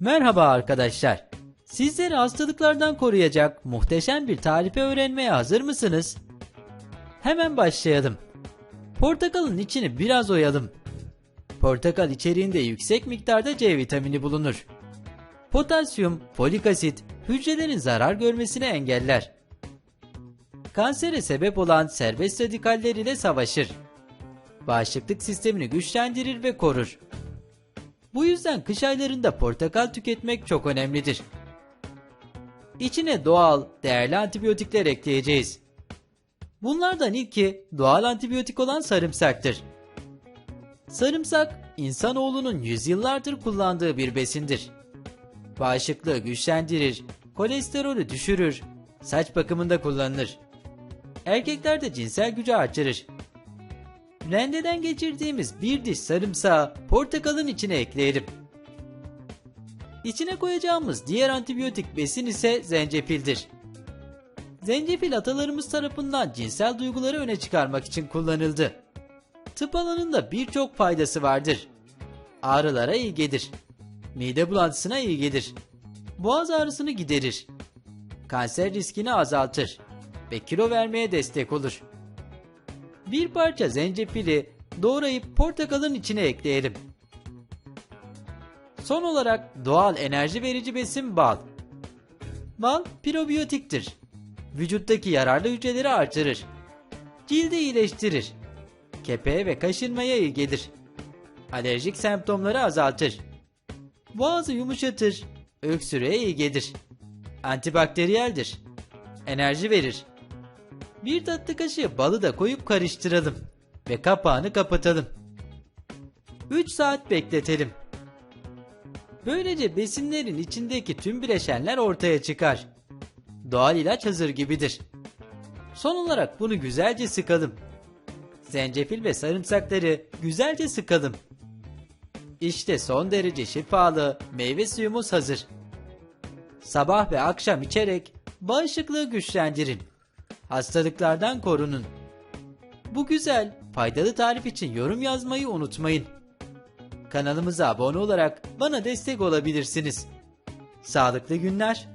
Merhaba arkadaşlar. Sizleri hastalıklardan koruyacak muhteşem bir tarifi öğrenmeye hazır mısınız? Hemen başlayalım. Portakalın içini biraz oyalım. Portakal içeriğinde yüksek miktarda C vitamini bulunur. Potasyum, folik asit hücrelerin zarar görmesini engeller. Kansere sebep olan serbest radikaller ile savaşır. Bağışıklık sistemini güçlendirir ve korur. Bu yüzden kış aylarında portakal tüketmek çok önemlidir. İçine doğal, değerli antibiyotikler ekleyeceğiz. Bunlardan ilki doğal antibiyotik olan sarımsaktır. Sarımsak, insanoğlunun yüzyıllardır kullandığı bir besindir. Bağışıklığı güçlendirir, kolesterolü düşürür, saç bakımında kullanılır. Erkeklerde cinsel gücü artırır. Rendeden geçirdiğimiz bir diş sarımsağı portakalın içine ekleyelim. İçine koyacağımız diğer antibiyotik besin ise zencefildir. Zencefil atalarımız tarafından cinsel duyguları öne çıkarmak için kullanıldı. Tıp alanında birçok faydası vardır. Ağrılara iyi gelir. Mide bulantısına iyi gelir. Boğaz ağrısını giderir. Kanser riskini azaltır ve kilo vermeye destek olur. Bir parça zencefili doğrayıp portakalın içine ekleyelim. Son olarak doğal enerji verici besin bal. Bal probiyotiktir. Vücuttaki yararlı hücreleri artırır. Cildi iyileştirir. Kepeğe ve kaşınmaya iyi gelir. Alerjik semptomları azaltır. Boğazı yumuşatır. Öksürüğe iyi gelir. Antibakteriyeldir. Enerji verir. Bir tatlı kaşığı balı da koyup karıştıralım ve kapağını kapatalım. 3 saat bekletelim. Böylece besinlerin içindeki tüm bileşenler ortaya çıkar. Doğal ilaç hazır gibidir. Son olarak bunu güzelce sıkalım. Zencefil ve sarımsakları güzelce sıkalım. İşte son derece şifalı meyve suyumuz hazır. Sabah ve akşam içerek bağışıklığı güçlendirin. Hastalıklardan korunun. Bu güzel, faydalı tarif için yorum yazmayı unutmayın. Kanalımıza abone olarak bana destek olabilirsiniz. Sağlıklı günler.